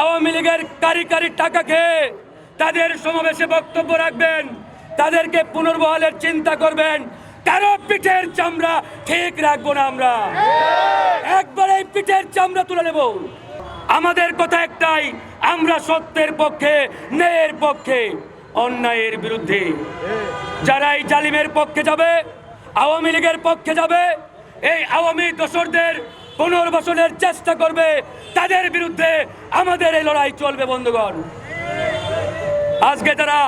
আওয়ামী লীগের কারি টাকা খেয়ে তাদের সমাবেশে বক্তব্য রাখবেন, তাদেরকে পুনর্বহালের চিন্তা করবেন। কারও পিঠের চামড়া ঠিক রাখব না আমরা। একবার এই পিঠের চামড়া তুলে নেব। আমাদের কথা একটাই, আমরা সত্যের পক্ষে, ন্যায়ের পক্ষে, অন্যায়ের বিরুদ্ধে। যারা এই জালিমের পক্ষে যাবে, আওয়ামী লীগের পক্ষে যাবে, এই আওয়ামী দোসরদের পুনর্বাসনের চেষ্টা করবে তাদের বিরুদ্ধে আমাদের এই লড়াই চলবে বন্ধুগণ। আজকে তারা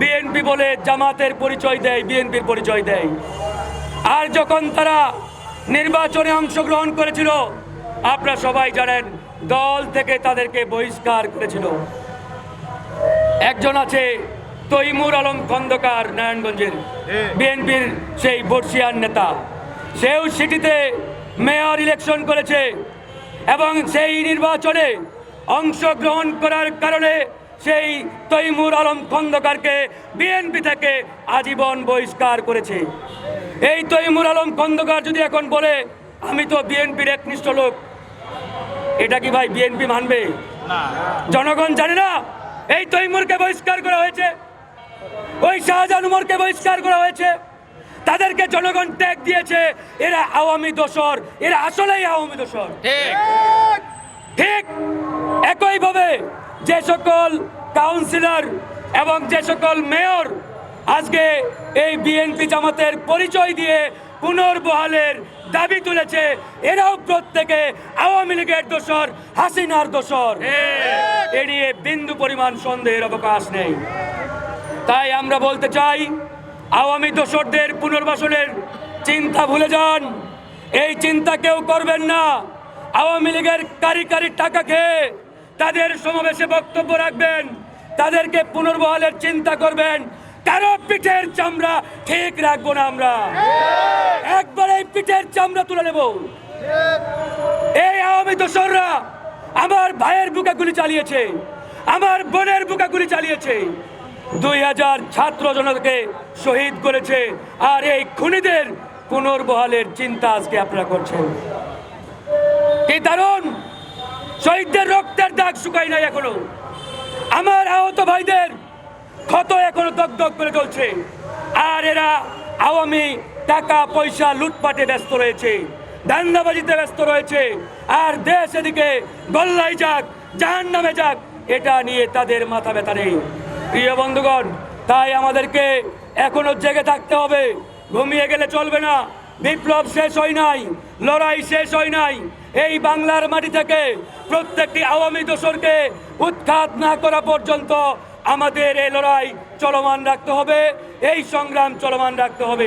বিএনপি বলে জামাতের পরিচয় দেয় বিএনপির পরিচয় দেয়। আর যখন তারা নির্বাচনে অংশগ্রহণ করেছিল আপনারা সবাই জানেন দল থেকে তাদেরকে বহিষ্কার করেছিল। একজন আছে তৈমুর আলম খন্দকার নারায়ণগঞ্জের বিএনপির সেই বর্ষিয়ান নেতা। সেও সিটিতে মেয়র ইলেকশন করেছে এবং সেই নির্বাচনে অংশগ্রহণ করার কারণে সেই তৈমুর আলম খন্দকারকে বিএনপি থেকে আজীবন বহিষ্কার করেছে। এই তৈমুর আলম খন্দকার যদি এখন বলে আমি তো বিএনপির একনিষ্ঠ লোক এটা কি ভাই বিএনপি মানবে? জনগণ জানে না। এই তৈমুরকে বহিষ্কার করা হয়েছে। ওই শাহজাহান উমরকে বহিষ্কার করা হয়েছে। জনগণ ত্যাগ দিয়েছে এরা আওয়ামী দোসর এরা আসলেই আওয়ামী দোসর ঠিক। একইভাবে যে সকল কাউন্সিলর এবং যে সকল মেয়র আজকে এই বিএনপি জামাতের পরিচয় দিয়ে পুনর্বহালের দাবি তুলেছে এরাও প্রত্যেকে আওয়ামী লীগের দোসর হাসিনার দোসর এ নিয়ে বিন্দু পরিমাণ সন্দেহের অবকাশ নেই। তাই আমরা বলতে চাই আওয়ামী দোসরদের পুনর্বাসনের চিন্তা ভুলে যান। এই চিন্তা কেউ করবেন না। আওয়ামী লীগের কারি কারি টাকা খেয়ে তাদের সমাবেশে বক্তব্য রাখবেন। তাদেরকে পুনর্বহালের চিন্তা করবেন। কারও পিঠের চামড়া ঠিক রাখব না আমরা। একবার এই পিঠের চামড়া তুলে নেব। এই আওয়ামী দোসররা আমার ভাইয়ের বুকে গুলি চালিয়েছে। আমার বোনের বুকে গুলি চালিয়েছে। দুই হাজার ছাত্র জনতাকে শহীদ করেছে। আর এই খুনিদের পুনর্বহালের চিন্তা আজকে আপনারা করছেন। কি দারুণ! শহীদদের রক্তের দাগ শুকাই নাই এখনও। আমার আহত ভাইদের ক্ষত এখনও দগদগ করে চলছে। আর এরা আওয়ামী টাকা, পয়সা, লুটপাটে ব্যস্ত রয়েছে। দান্দাবাজিতে ব্যস্ত রয়েছে। আর দেশ এদিকে গল্লাই যাক জাহান নামে যাক, এটা নিয়ে তাদের মাথা ব্যথা নেই। প্রিয় বন্ধুগণ, তাই আমাদেরকে এখনও জেগে থাকতে হবে। ঘুমিয়ে গেলে চলবে না। বিপ্লব শেষ হয় নাই, লড়াই শেষ হয় নাই। এই বাংলার মাটি থেকে প্রত্যেকটি আওয়ামী দোষরকে উৎখাত না করা পর্যন্ত আমাদের এই লড়াই চলমান রাখতে হবে, এই সংগ্রাম চলমান রাখতে হবে।